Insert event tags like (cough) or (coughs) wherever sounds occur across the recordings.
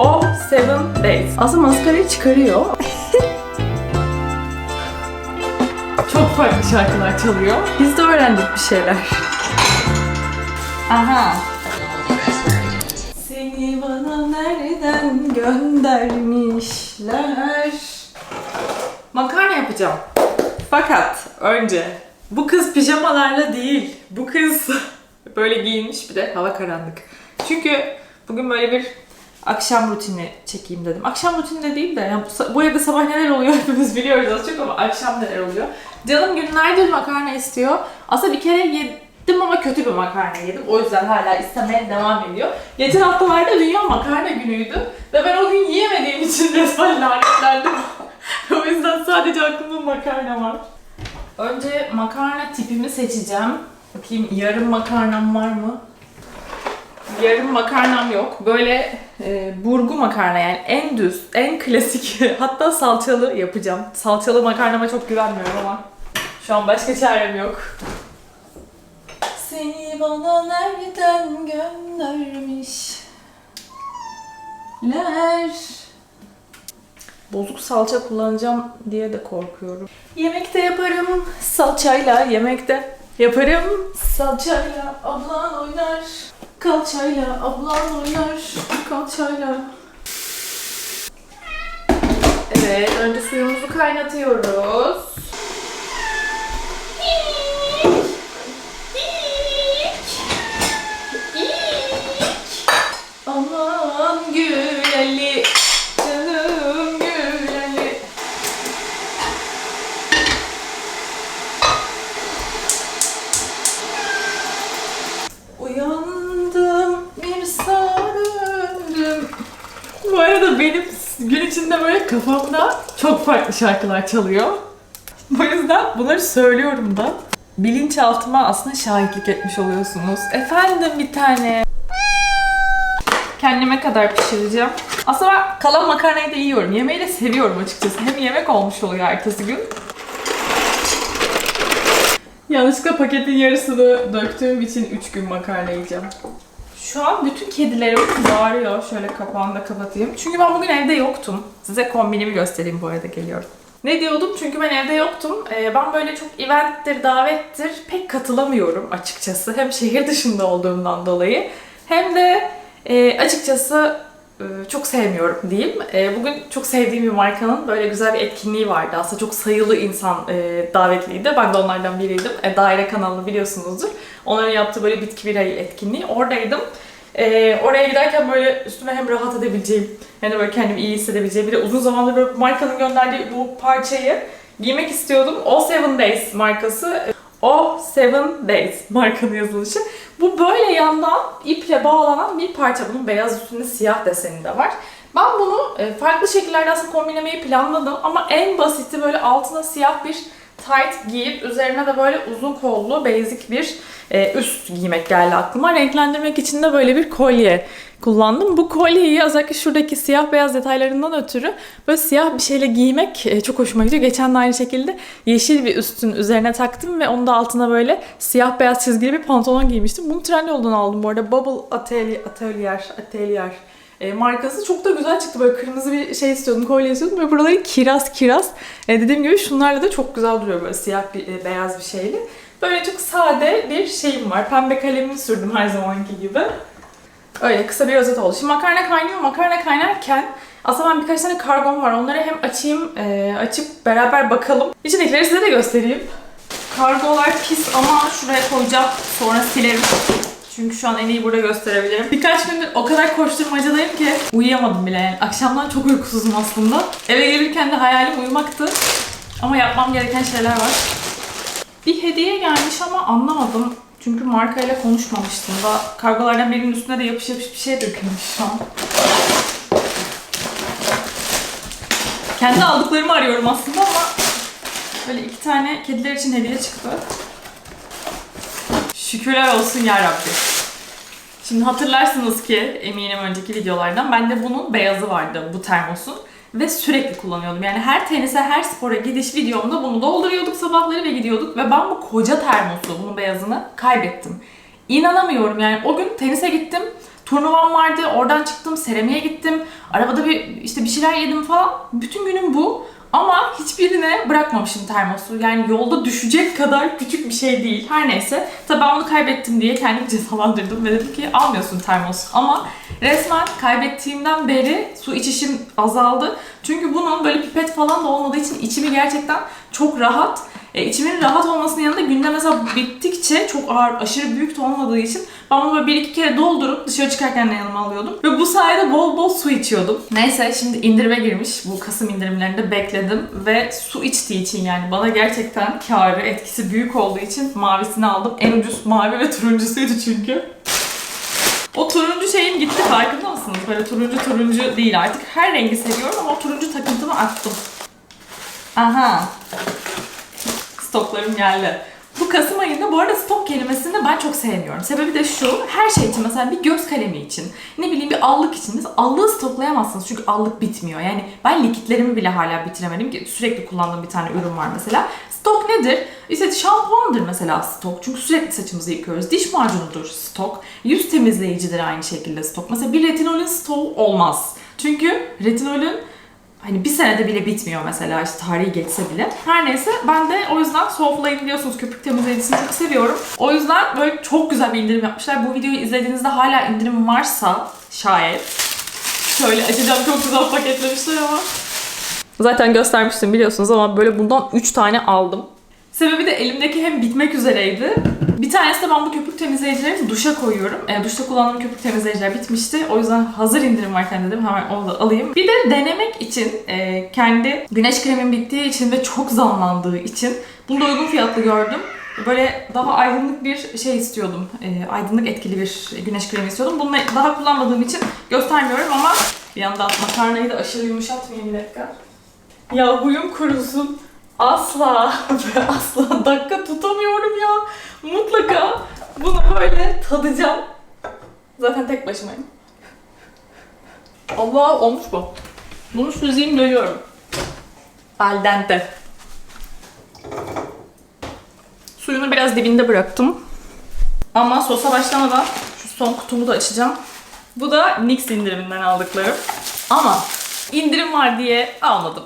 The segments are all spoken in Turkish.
O Seven Days. Aslında maskarayı çıkarıyor. Çok farklı şarkılar çalıyor. Biz de öğrendik bir şeyler. Aha. Seni bana nereden göndermişler? Makarna yapacağım. Fakat önce bu kız pijamalarla değil. Bu kız (laughs) böyle giyinmiş bir de hava karanlık. Çünkü bugün böyle bir akşam rutini çekeyim dedim. Akşam rutini de değil de yani bu, bu evde sabah neler oluyor (laughs) hepimiz biliyoruz az çok ama akşam neler oluyor. Canım günlerdir makarna istiyor. Aslında bir kere yedim ama kötü bir makarna yedim. O yüzden hala istemeye devam ediyor. Geçen haftalarda Dünya Makarna Günü'ydü. Ve ben o gün yiyemediğim için (laughs) resmen lanetlendim. (laughs) o yüzden sadece aklımda makarna var. Önce makarna tipimi seçeceğim. Bakayım yarım makarnam var mı? Yarım makarnam yok. Böyle e, burgu makarna yani en düz, en klasik (laughs) hatta salçalı yapacağım. Salçalı makarnama çok güvenmiyorum ama şu an başka çarem yok. Seni bana nereden göndermişler? Bozuk salça kullanacağım diye de korkuyorum. Yemekte yaparım salçayla, yemekte yaparım salçayla. Ablan oynar, kalçayla, ablan oynar, kalçayla. Evet, önce suyumuzu kaynatıyoruz. Arada benim gün içinde böyle kafamda çok farklı şarkılar çalıyor. Bu yüzden bunları söylüyorum da. Bilinçaltıma aslında şahitlik etmiş oluyorsunuz. Efendim bir tane. Kendime kadar pişireceğim. Aslında ben kalan makarnayı da yiyorum. Yemeği de seviyorum açıkçası. Hem yemek olmuş oluyor ertesi gün. Yanlışlıkla paketin yarısını döktüğüm için 3 gün makarna yiyeceğim. Şu an bütün kedilerim bağırıyor. Şöyle kapağını da kapatayım. Çünkü ben bugün evde yoktum. Size kombinimi göstereyim bu arada geliyorum. Ne diyordum? Çünkü ben evde yoktum. Ee, ben böyle çok eventtir, davettir pek katılamıyorum açıkçası. Hem şehir dışında olduğumdan dolayı hem de e, açıkçası çok sevmiyorum diyeyim. E, bugün çok sevdiğim bir markanın böyle güzel bir etkinliği vardı. Aslında çok sayılı insan e, davetliydi. Ben de onlardan biriydim. E, Daire kanalını biliyorsunuzdur. Onların yaptığı böyle bitki birayı etkinliği. Oradaydım. E, oraya giderken böyle üstüme hem rahat edebileceğim, hem de böyle kendimi iyi hissedebileceğim. Bir de uzun zamandır böyle markanın gönderdiği bu parçayı giymek istiyordum. O Seven Days markası. O Seven Days markanın yazılışı. Bu böyle yandan iple bağlanan bir parça. Bunun beyaz üstünde siyah deseni de var. Ben bunu e, farklı şekillerde aslında kombinlemeyi planladım ama en basiti böyle altına siyah bir tight giyip üzerine de böyle uzun kollu basic bir e, üst giymek geldi aklıma. Renklendirmek için de böyle bir kolye kullandım. Bu kolyeyi özellikle şuradaki siyah beyaz detaylarından ötürü böyle siyah bir şeyle giymek e, çok hoşuma gidiyor. Geçen de aynı şekilde yeşil bir üstün üzerine taktım ve onun da altına böyle siyah beyaz çizgili bir pantolon giymiştim. Bunu Trendyol'dan aldım bu arada. Bubble Atelier, Atelier, Atelier e, markası çok da güzel çıktı. Böyle kırmızı bir şey istiyordum, kolye istiyordum ve buraları kiraz kiraz. E, dediğim gibi şunlarla da çok güzel duruyor böyle siyah bir e, beyaz bir şeyle. Böyle çok sade bir şeyim var. Pembe kalemimi sürdüm her zamanki gibi. Öyle kısa bir özet oldu. Şimdi makarna kaynıyor. Makarna kaynarken aslında ben birkaç tane kargom var. Onları hem açayım, e, açıp beraber bakalım. İçindekileri size de göstereyim. Kargolar pis ama şuraya koyacağım. Sonra silerim. Çünkü şu an en iyi burada gösterebilirim. Birkaç gündür o kadar koşturmacadayım ki uyuyamadım bile. Yani akşamdan çok uykusuzum aslında. Eve gelirken de hayalim uyumaktı. Ama yapmam gereken şeyler var. Bir hediye gelmiş ama anlamadım. Çünkü markayla konuşmamıştım da. Kargolardan birinin üstüne de yapış yapış bir şey dökülmüş şu an. Kendi aldıklarımı arıyorum aslında ama böyle iki tane kediler için hediye çıktı. Şükürler olsun ya Rabbi. Şimdi hatırlarsınız ki eminim önceki videolardan bende bunun beyazı vardı bu termosun ve sürekli kullanıyordum. Yani her tenise, her spora gidiş videomda bunu dolduruyorduk sabahları ve gidiyorduk ve ben bu koca termosu, bunun beyazını kaybettim. İnanamıyorum yani o gün tenise gittim, turnuvam vardı. Oradan çıktım, seramiğe gittim. Arabada bir işte bir şeyler yedim falan. Bütün günüm bu. Ama hiçbirine bırakmamışım termosu. Yani yolda düşecek kadar küçük bir şey değil. Her neyse. Tabii ben bunu kaybettim diye kendimi cezalandırdım ve dedim ki almıyorsun termos. Ama resmen kaybettiğimden beri su içişim azaldı. Çünkü bunun böyle pipet falan da olmadığı için içimi gerçekten çok rahat. E, içimin rahat olmasının mesela bittikçe çok ağır, aşırı büyük de olmadığı için ben bunu böyle bir iki kere doldurup dışarı çıkarken de yanıma alıyordum. Ve bu sayede bol bol su içiyordum. Neyse şimdi indirime girmiş. Bu Kasım indirimlerinde bekledim. Ve su içtiği için yani bana gerçekten karı, etkisi büyük olduğu için mavisini aldım. En ucuz mavi ve turuncusuydu çünkü. O turuncu şeyim gitti farkında mısınız? Böyle turuncu turuncu değil artık. Her rengi seviyorum ama o turuncu takıntımı attım. Aha. Stoklarım geldi. Bu Kasım ayında bu arada stok kelimesini ben çok sevmiyorum. Sebebi de şu, her şey için mesela bir göz kalemi için, ne bileyim bir allık için. Mesela allığı stoklayamazsınız çünkü allık bitmiyor. Yani ben likitlerimi bile hala bitiremedim ki sürekli kullandığım bir tane ürün var mesela. Stok nedir? İşte şampuandır mesela stok. Çünkü sürekli saçımızı yıkıyoruz. Diş macunudur stok. Yüz temizleyicidir aynı şekilde stok. Mesela bir retinolün stoğu olmaz. Çünkü retinolün hani bir senede bile bitmiyor mesela işte tarihi geçse bile. Her neyse ben de o yüzden Soulfly'ın biliyorsunuz köpük temizleyicisini çok seviyorum. O yüzden böyle çok güzel bir indirim yapmışlar. Bu videoyu izlediğinizde hala indirim varsa şayet şöyle açacağım çok güzel paketlemişler ama. Zaten göstermiştim biliyorsunuz ama böyle bundan 3 tane aldım. Sebebi de elimdeki hem bitmek üzereydi. Bir tanesi de ben bu köpük temizleyicileri duşa koyuyorum. E, duşta kullandığım köpük temizleyiciler bitmişti. O yüzden hazır indirim varken dedim hemen onu da alayım. Bir de denemek için e, kendi güneş kremin bittiği için ve çok zamlandığı için bunu da uygun fiyatlı gördüm. Böyle daha aydınlık bir şey istiyordum. E, aydınlık etkili bir güneş kremi istiyordum. Bunu daha kullanmadığım için göstermiyorum ama bir yandan makarnayı da aşırı yumuşatmayayım bir dakika. Ya huyum kurusun. Asla (laughs) asla dakika tutamıyorum ya. Mutlaka bunu böyle tadacağım. Zaten tek başımayım. Allah olmuş bu. Bunu süzeyim dönüyorum. Al dente. Suyunu biraz dibinde bıraktım. Ama sosa başlamadan şu son kutumu da açacağım. Bu da NYX indiriminden aldıklarım. Ama indirim var diye almadım.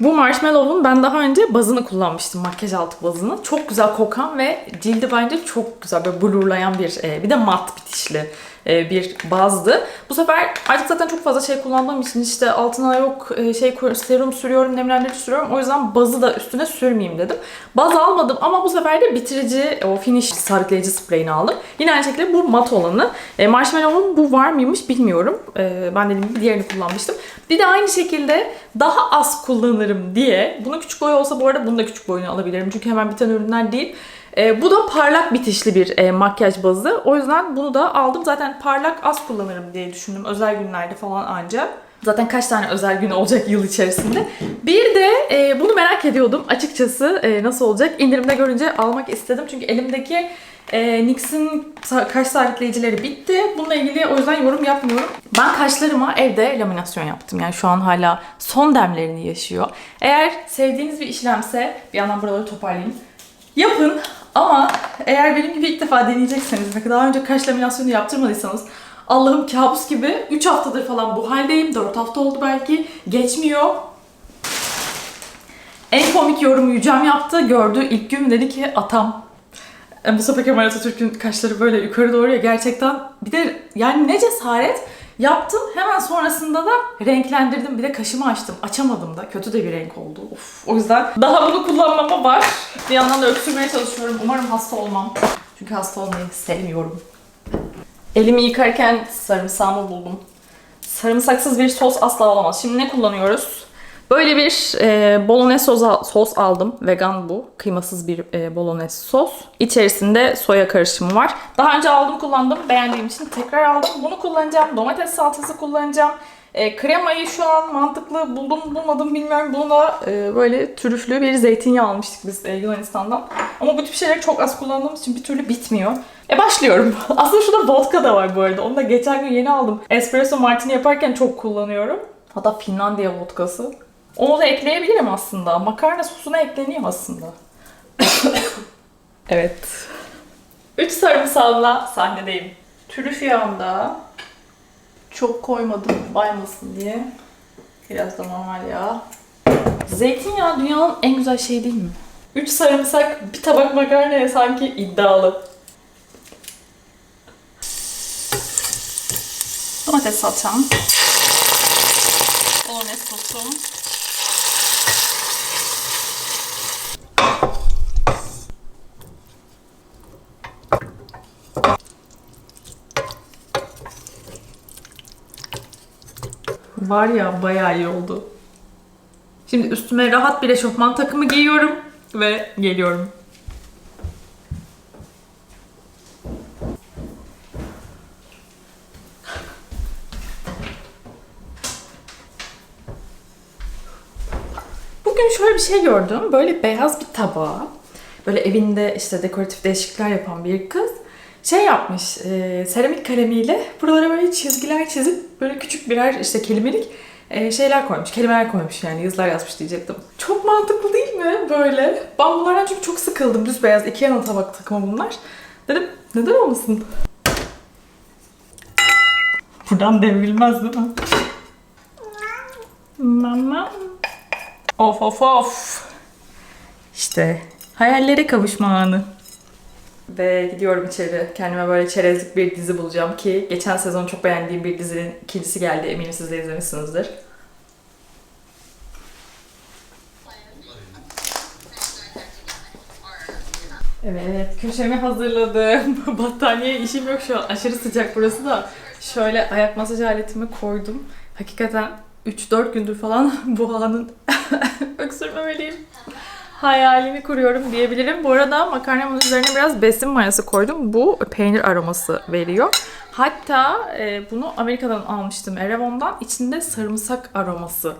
Bu Marshmallow'un ben daha önce bazını kullanmıştım. Makyaj altı bazını. Çok güzel kokan ve cildi bence çok güzel böyle blurlayan bir e, bir de mat bitişli bir bazdı. Bu sefer artık zaten çok fazla şey kullandığım için işte altına yok e, şey serum sürüyorum, nemlendirici sürüyorum. O yüzden bazı da üstüne sürmeyeyim dedim. Baz almadım ama bu sefer de bitirici o finish sabitleyici spreyini aldım. Yine aynı şekilde bu mat olanı. E, Marshmallow'un bu var mıymış bilmiyorum. E, ben dediğim gibi diğerini kullanmıştım. Bir de aynı şekilde daha az kullanırım diye. Bunu küçük boy olsa bu arada bunu da küçük boyunu alabilirim. Çünkü hemen biten ürünler değil. E, bu da parlak bitişli bir e, makyaj bazı. O yüzden bunu da aldım. Zaten parlak az kullanırım diye düşündüm. Özel günlerde falan ancak. Zaten kaç tane özel gün olacak yıl içerisinde. Bir de e, bunu merak ediyordum açıkçası e, nasıl olacak. İndirimde görünce almak istedim. Çünkü elimdeki e, NYX'in kaş sabitleyicileri bitti. Bununla ilgili o yüzden yorum yapmıyorum. Ben kaşlarıma evde laminasyon yaptım. Yani şu an hala son demlerini yaşıyor. Eğer sevdiğiniz bir işlemse bir yandan buraları toparlayayım. Yapın ama eğer benim gibi ilk defa deneyecekseniz ve daha önce kaş laminasyonu yaptırmadıysanız Allah'ım kabus gibi 3 haftadır falan bu haldeyim. 4 hafta oldu belki. Geçmiyor. En komik yorumu Yücem yaptı. Gördü ilk gün dedi ki atam. E, Mustafa Kemal Atatürk'ün kaşları böyle yukarı doğru ya gerçekten. Bir de yani ne cesaret. Yaptım hemen sonrasında da renklendirdim. Bir de kaşımı açtım. Açamadım da. Kötü de bir renk oldu. Of. O yüzden daha bunu kullanmama var. Bir yandan da öksürmeye çalışıyorum. Umarım hasta olmam. Çünkü hasta olmayı sevmiyorum. Elimi yıkarken sarımsağımı buldum. Sarımsaksız bir sos asla olamaz. Şimdi ne kullanıyoruz? Böyle bir e, bolognese sos, sos aldım. Vegan bu. Kıymasız bir e, bolognese sos. İçerisinde soya karışımı var. Daha önce aldım kullandım. Beğendiğim için tekrar aldım. Bunu kullanacağım. Domates salçası kullanacağım. E, kremayı şu an mantıklı buldum bulmadım bilmiyorum. Bunu e, böyle trüflü bir zeytinyağı almıştık biz e, Yunanistan'dan. Ama bu tip şeyleri çok az kullandığımız için bir türlü bitmiyor. E başlıyorum. (laughs) Aslında şurada vodka da var bu arada. Onu da geçen gün yeni aldım. Espresso martini yaparken çok kullanıyorum. Hatta Finlandiya vodkası. Onu da ekleyebilirim aslında. Makarna sosuna ekleniyor aslında. (coughs) evet. Üç sarımsağımla sahnedeyim. Trüf yağında çok koymadım baymasın diye. Biraz da normal yağ. Zeytinyağı dünyanın en güzel şeyi değil mi? 3 sarımsak bir tabak makarnaya sanki iddialı. Domates salçam. Bolognese sosum. Var ya bayağı iyi oldu. Şimdi üstüme rahat bir eşofman takımı giyiyorum ve geliyorum. Bugün şöyle bir şey gördüm. Böyle beyaz bir tabağa, böyle evinde işte dekoratif değişiklikler yapan bir kız şey yapmış, e, seramik kalemiyle buralara böyle çizgiler çizip böyle küçük birer işte kelimelik e, şeyler koymuş, kelimeler koymuş yani yazılar yazmış diyecektim. Çok mantıklı değil mi böyle? Ben bunlardan çünkü çok sıkıldım. Düz beyaz iki yana tabak takımı bunlar. Dedim neden olmasın? Buradan devrilmez değil mi? Mama. Of of of. İşte hayallere kavuşma anı. Ve gidiyorum içeri. Kendime böyle çerezlik bir dizi bulacağım ki geçen sezon çok beğendiğim bir dizinin ikincisi geldi. Eminim siz de izlemişsinizdir. Evet, köşemi hazırladım. (laughs) Battaniye işim yok şu an. Aşırı sıcak burası da. Şöyle ayak masaj aletimi koydum. Hakikaten 3-4 gündür falan (laughs) bu anın (laughs) öksürmemeliyim. Hayalini kuruyorum diyebilirim. Bu arada makarnamın üzerine biraz besin mayası koydum. Bu peynir aroması veriyor. Hatta e, bunu Amerika'dan almıştım Erevon'dan. İçinde sarımsak aroması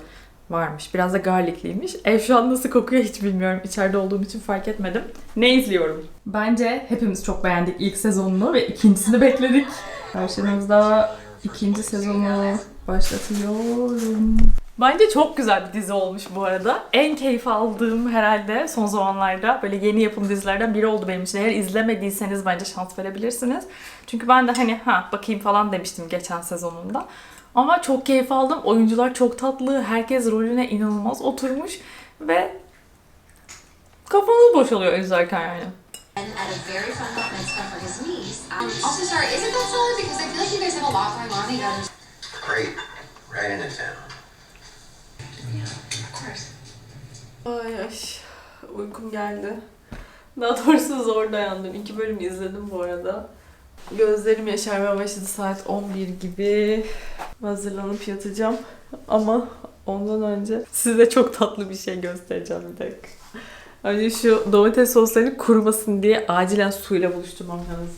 varmış. Biraz da garlikliymiş. Ev şu an nasıl kokuyor hiç bilmiyorum. İçeride olduğum için fark etmedim. Ne izliyorum? Bence hepimiz çok beğendik ilk sezonunu ve ikincisini bekledik. Karşınızda ikinci sezonu başlatıyorum. Bence çok güzel bir dizi olmuş bu arada. En keyif aldığım herhalde son zamanlarda böyle yeni yapım dizilerden biri oldu benim için. Eğer izlemediyseniz bence şans verebilirsiniz. Çünkü ben de hani ha bakayım falan demiştim geçen sezonunda. Ama çok keyif aldım. Oyuncular çok tatlı. Herkes rolüne inanılmaz oturmuş. Ve kafanız boşalıyor izlerken yani. and at a very fun bat mitzvah for his niece. Um, also, sorry, isn't that solid? Because I feel like you guys have a lot going on together. Great. Right into town. Uykum geldi. Daha doğrusu zor dayandım. İki bölüm izledim bu arada. Gözlerim yaşarmaya başladı saat 11 gibi. Hazırlanıp yatacağım. Ama ondan önce size çok tatlı bir şey göstereceğim bir dakika. Önce şu domates soslarını kurumasın diye acilen suyla buluşturmam lazım.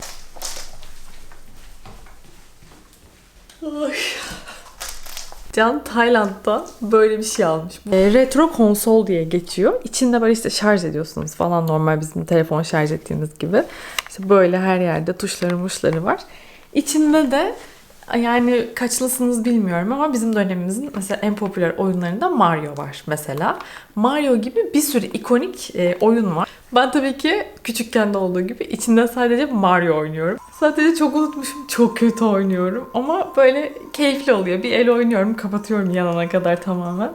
Ay. Can Tayland'da böyle bir şey almış. E, retro konsol diye geçiyor. İçinde böyle işte şarj ediyorsunuz falan normal bizim telefon şarj ettiğimiz gibi. İşte böyle her yerde tuşları muşları var. İçinde de yani kaçlısınız bilmiyorum ama bizim dönemimizin mesela en popüler oyunlarında Mario var mesela. Mario gibi bir sürü ikonik e, oyun var. Ben tabii ki küçükken de olduğu gibi içinde sadece Mario oynuyorum. Sadece çok unutmuşum, çok kötü oynuyorum ama böyle keyifli oluyor. Bir el oynuyorum, kapatıyorum yanana kadar tamamen.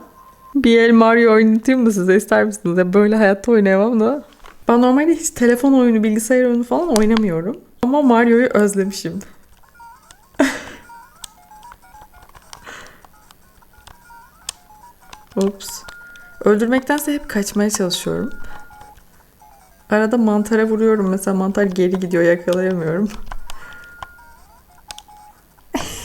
Bir el Mario oynatayım mı size ister misiniz? Ya böyle hayatta oynayamam da. Ben normalde hiç telefon oyunu, bilgisayar oyunu falan oynamıyorum. Ama Mario'yu özlemişim. (laughs) Ups. Öldürmektense hep kaçmaya çalışıyorum. Arada mantara vuruyorum. Mesela mantar geri gidiyor yakalayamıyorum. (laughs)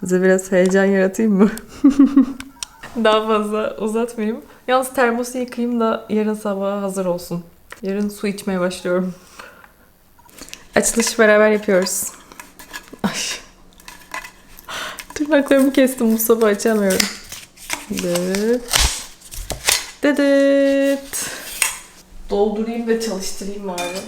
Size biraz heyecan yaratayım mı? (laughs) Daha fazla uzatmayayım. Yalnız termosu yıkayayım da yarın sabah hazır olsun. Yarın su içmeye başlıyorum. Açılış beraber yapıyoruz. Ay. Tırnaklarımı kestim bu sabah açamıyorum. Dıt. Dıdıt. Doldurayım ve çalıştırayım bari.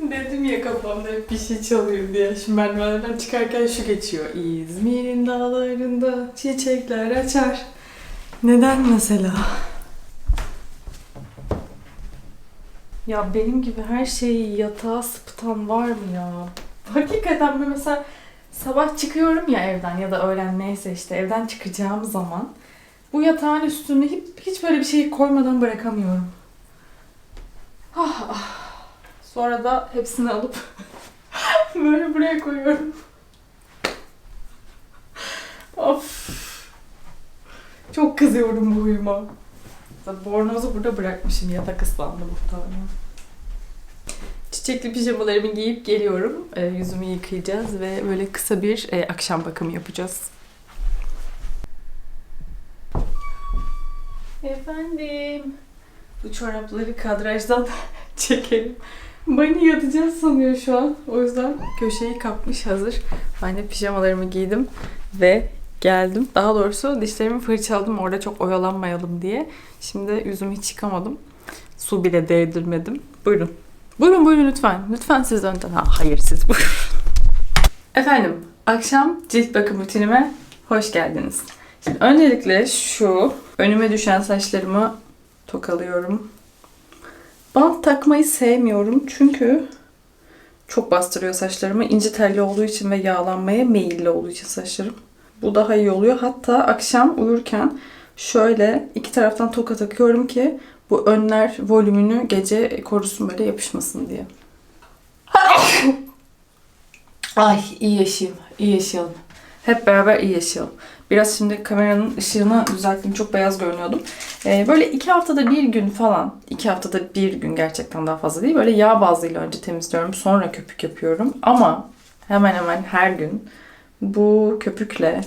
Dedim ya kafamda hep bir şey çalıyor diye. Şimdi merdivenlerden çıkarken şu geçiyor. İzmir'in dağlarında çiçekler açar. Neden mesela? Ya benim gibi her şeyi yatağa sıpıtan var mı ya? Hakikaten ben mesela sabah çıkıyorum ya evden ya da öğlen neyse işte evden çıkacağım zaman bu yatağın üstüne hiç, hiç böyle bir şey koymadan bırakamıyorum. Ah, ah. Sonra da hepsini alıp (laughs) böyle buraya koyuyorum. of. Çok kızıyorum bu huyuma. Bornozu burada bırakmışım. Yatak ıslandı muhtemelen. Çiçekli pijamalarımı giyip geliyorum. E, yüzümü yıkayacağız ve böyle kısa bir e, akşam bakımı yapacağız. Efendim. Bu çorapları kadrajdan (laughs) çekelim. Bani yatacağız sanıyor şu an. O yüzden köşeyi kapmış hazır. Ben de pijamalarımı giydim ve geldim. Daha doğrusu dişlerimi fırçaladım orada çok oyalanmayalım diye. Şimdi yüzümü hiç yıkamadım. Su bile değdirmedim. Buyurun. Buyurun buyurun lütfen. Lütfen siz önden. Ha, hayır siz buyurun. Efendim, akşam cilt bakım rutinime hoş geldiniz. Şimdi öncelikle şu önüme düşen saçlarımı tokalıyorum. Bant takmayı sevmiyorum çünkü çok bastırıyor saçlarımı. İnce telli olduğu için ve yağlanmaya meyilli olduğu için saçlarım. Bu daha iyi oluyor. Hatta akşam uyurken şöyle iki taraftan toka takıyorum ki bu önler volümünü gece korusun böyle yapışmasın diye. (laughs) Ay iyi yaşayayım, iyi yaşayalım. Hep beraber iyi yaşayalım. Biraz şimdi kameranın ışığını düzelttim. Çok beyaz görünüyordum. Ee, böyle iki haftada bir gün falan, iki haftada bir gün gerçekten daha fazla değil. Böyle yağ bazıyla önce temizliyorum. Sonra köpük yapıyorum. Ama hemen hemen her gün bu köpükle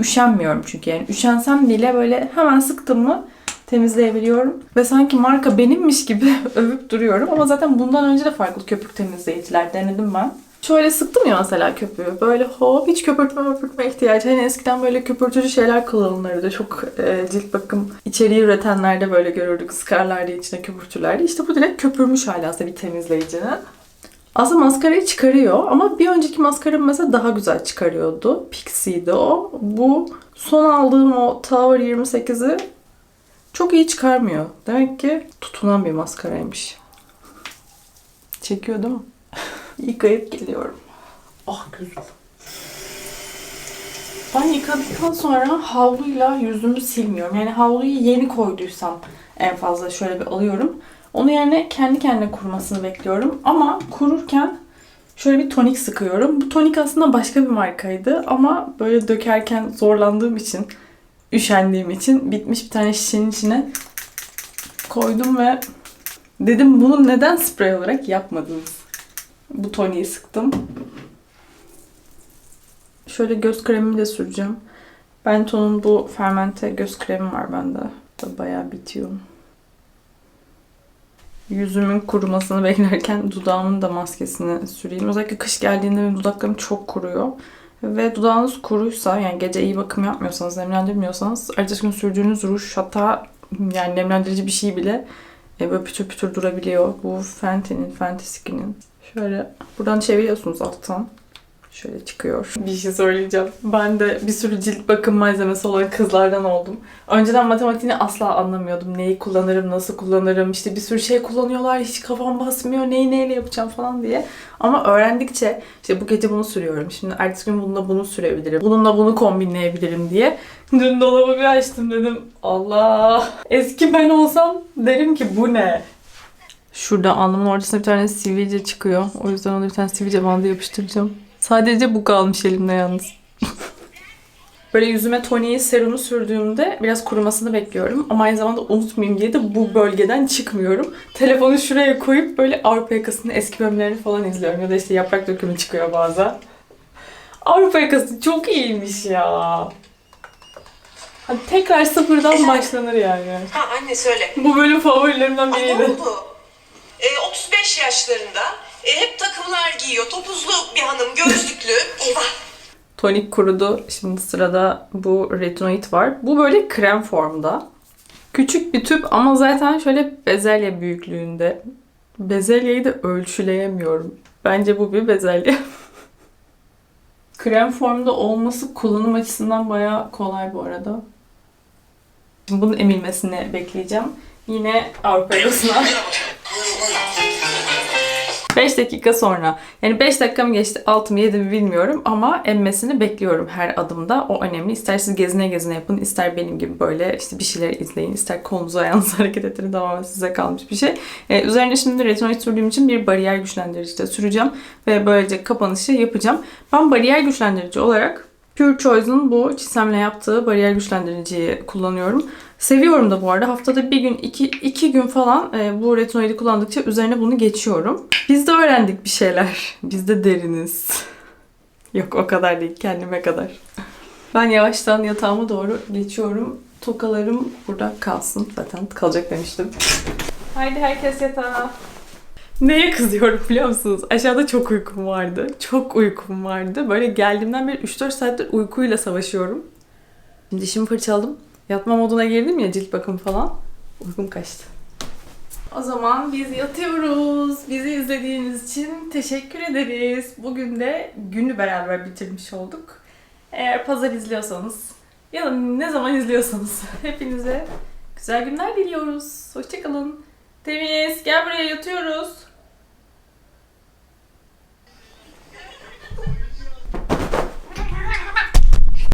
üşenmiyorum çünkü. Yani üşensem bile böyle hemen sıktım mı temizleyebiliyorum. Ve sanki marka benimmiş gibi (laughs) övüp duruyorum. Ama zaten bundan önce de farklı köpük temizleyiciler denedim ben. Şöyle sıktım ya mesela köpüğü. Böyle hop hiç köpürtme köpürtme ihtiyacı. Hani eskiden böyle köpürtücü şeyler kullanılırdı. Çok e, cilt bakım içeriği üretenlerde böyle görürdük. Sıkarlardı içine köpürtürlerdi. İşte bu direkt köpürmüş hali aslında bir temizleyicinin. Aslında maskarayı çıkarıyor ama bir önceki maskaram mesela daha güzel çıkarıyordu. Pixie'di o. Bu son aldığım o Tower 28'i çok iyi çıkarmıyor. Demek ki tutunan bir maskaraymış. Çekiyor değil mi? (laughs) Yıkayıp geliyorum. Ah gözüm. Ben yıkadıktan sonra havluyla yüzümü silmiyorum. Yani havluyu yeni koyduysam en fazla şöyle bir alıyorum. Onun yerine kendi kendine kurumasını bekliyorum. Ama kururken şöyle bir tonik sıkıyorum. Bu tonik aslında başka bir markaydı ama böyle dökerken zorlandığım için, üşendiğim için bitmiş bir tane şişenin içine koydum ve dedim bunu neden sprey olarak yapmadınız? Bu toniği sıktım. Şöyle göz kremimi de süreceğim. Benton'un bu fermente göz kremi var bende. Da bayağı bitiyor. Yüzümün kurumasını (laughs) beklerken dudağımın da maskesini süreyim. Özellikle kış geldiğinde benim dudaklarım çok kuruyor. Ve dudağınız kuruysa yani gece iyi bakım yapmıyorsanız, nemlendirmiyorsanız ertesi gün sürdüğünüz ruj hatta yani nemlendirici bir şey bile e, böyle pütür pütür durabiliyor. Bu Fenty'nin, Fenty Skin'in. Şöyle buradan çeviriyorsunuz alttan. Şöyle çıkıyor. Bir şey söyleyeceğim. Ben de bir sürü cilt bakım malzemesi olan kızlardan oldum. Önceden matematiğini asla anlamıyordum. Neyi kullanırım, nasıl kullanırım, işte bir sürü şey kullanıyorlar, hiç kafam basmıyor, neyi neyle yapacağım falan diye. Ama öğrendikçe işte bu gece bunu sürüyorum. Şimdi ertesi gün bununla bunu sürebilirim. Bununla bunu kombinleyebilirim diye. Dün dolabı bir açtım dedim. Allah! Eski ben olsam derim ki bu ne? Şurada alnımın ortasına bir tane sivilce çıkıyor. O yüzden ona bir tane sivilce bandı yapıştıracağım. Sadece bu kalmış elimde yalnız. Böyle yüzüme toniği, serumu sürdüğümde biraz kurumasını bekliyorum. Ama aynı zamanda unutmayayım diye de bu bölgeden çıkmıyorum. Telefonu şuraya koyup böyle Avrupa yakasının eski bölümlerini falan izliyorum. Ya da işte yaprak dökümü çıkıyor bazen. Avrupa yakası çok iyiymiş ya. Hadi tekrar sıfırdan başlanır yani. Ha anne söyle. Bu bölüm favorilerimden Aa, ne biriydi. oldu? Ee, 35 yaşlarında. E, hep takımlar giyiyor. Topuzlu bir hanım, gözlüklü. Eyvah. Tonik kurudu. Şimdi sırada bu retinoid var. Bu böyle krem formda. Küçük bir tüp ama zaten şöyle bezelye büyüklüğünde. Bezelyeyi de ölçüleyemiyorum. Bence bu bir bezelye. (laughs) Krem formda olması kullanım açısından bayağı kolay bu arada. Şimdi bunun emilmesini bekleyeceğim. Yine Avrupa Yakası'na. (laughs) 5 dakika sonra. Yani 5 dakika mı geçti, 6 mı 7 mi bilmiyorum ama emmesini bekliyorum her adımda. O önemli. İster siz gezine gezine yapın, ister benim gibi böyle işte bir şeyler izleyin, ister kolunuzu ayağınızı (laughs) hareket ettirin tamamen size kalmış bir şey. Ee, üzerine şimdi retinoid sürdüğüm için bir bariyer güçlendirici de süreceğim ve böylece kapanışı yapacağım. Ben bariyer güçlendirici olarak Pure Choice'un bu çisemle yaptığı bariyer güçlendiriciyi kullanıyorum. Seviyorum da bu arada. Haftada bir gün, iki, iki gün falan e, bu retinoidi kullandıkça üzerine bunu geçiyorum. Biz de öğrendik bir şeyler. (laughs) Biz de deriniz. (laughs) Yok o kadar değil. Kendime kadar. Ben yavaştan yatağıma doğru geçiyorum. Tokalarım burada kalsın. Zaten kalacak demiştim. Haydi herkes yatağa. Neye kızıyorum biliyor musunuz? Aşağıda çok uykum vardı. Çok uykum vardı. Böyle geldiğimden beri 3-4 saattir uykuyla savaşıyorum. Şimdi dişimi fırçaladım. Yatma moduna girdim ya cilt bakım falan. Uykum kaçtı. O zaman biz yatıyoruz. Bizi izlediğiniz için teşekkür ederiz. Bugün de günü beraber bitirmiş olduk. Eğer pazar izliyorsanız ya da ne zaman izliyorsanız (laughs) hepinize güzel günler diliyoruz. Hoşçakalın. Temiz gel buraya yatıyoruz.